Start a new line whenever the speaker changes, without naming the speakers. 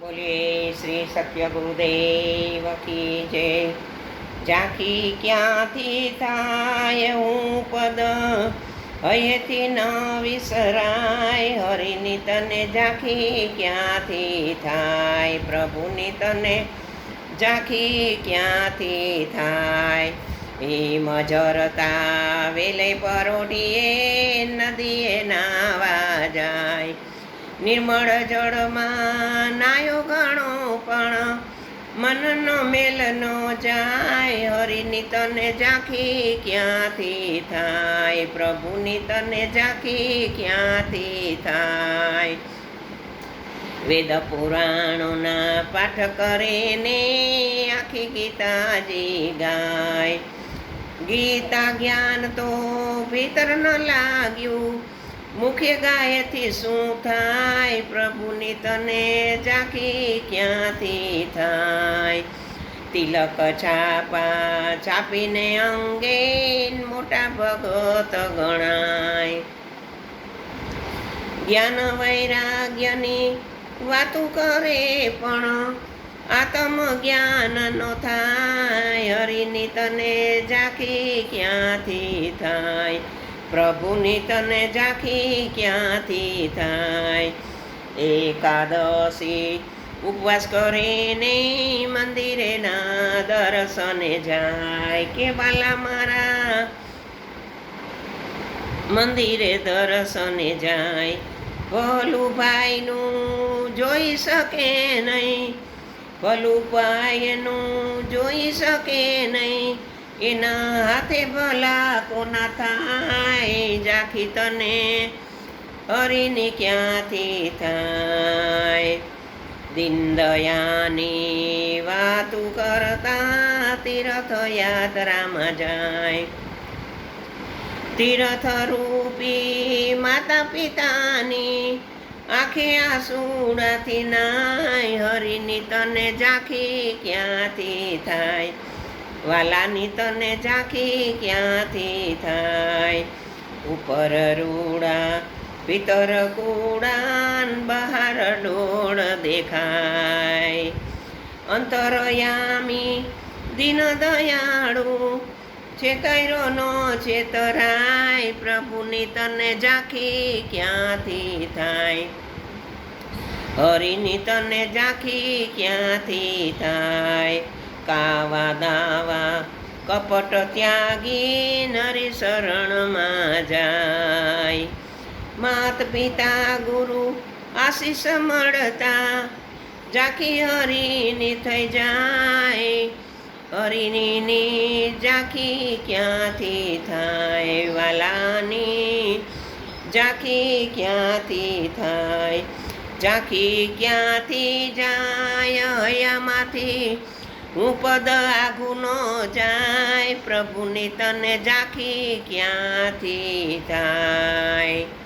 બોલીએ, શ્રી સત્ય ગુરુદેવ કી જય. ઝાંખી ક્યાંથી થાય હું પદ? હયેથી ન વિસરાય હરિની તને ઝાંખી ક્યાંથી થાય? પ્રભુની તને ઝાંખી ક્યાંથી થાય? એ મજરતા વેલે પરોડીએ નદીએ નિર્મળ જળમાં નાયો ઘણો પણ મનનો મેલ નો જાય, હરિની તને ઝાંખી ક્યાંથી થાય? પ્રભુની તને ઝાંખી ક્યાંથી થાય? વેદ પુરાણોના પાઠ કરીને આખી ગીતાજી ગાય. ગીતા જ્ઞાન તો ભીતર ન લાગ્યું મુખે ગાયથી શું થાય? પ્રભુની તને ઝાંખી ક્યાંથી થાય? તિલક છાપા છાપીને અંગે મોટા ભગત ગણાય. જ્ઞાન વૈરાગ્યની વાતું કરે પણ આત્મ જ્ઞાન નો થાય. હરિની તને ઝાંખી ક્યાંથી થાય? પ્રભુની તને ઝાંખી ક્યાંથી થાય? એકાદશી ઉપવાસ કરીને મંદિરે ના દર્શને જાય કે બાલા મારા? મંદિરે દર્શને જાય, ભલું ભાઈનું જોઈ શકે નહીં. ભલું ભાઈનું જોઈ શકે નહીં. એના હાથે ભલા કોના થાય. જાખી તને હરીને ક્યાંથી થાય? દીનદયાની વાતું કરતા તીર્થ યાત્રામાં જાય. તીર્થ રૂપી માતા પિતાની આખે આસુડાથી નાય. હરીની તને ઝાંખી ક્યાંથી થાય? વાલાની તને ઝાંખી ક્યાંથી થાય? ઉપર રૂડા ભીતર કુડાન, બહાર ડોળ દેખાય. અંતરયામી, દિન દયાળુ છેતરો નો છેતરાય પ્રભુની તને ઝાંખી ક્યાંથી થાય? હરિની તને ઝાંખી ક્યાંથી થાય? કાવા દાવા, કપટ ત્યાગી નરી શરણમાં જાય. માત પિતા ગુરુ આશીષ મળતા ઝાંખી હરીની થઈ જાય. હરિણીની ઝાંખી ક્યાંથી થાય? વાલાની ઝાંખી ક્યાંથી થાય? ઝાંખી ક્યાંથી જાય? હયામાંથી હું પદ આઘું ન જાય પ્રભુની તને ઝાંખી ક્યાંથી થાય?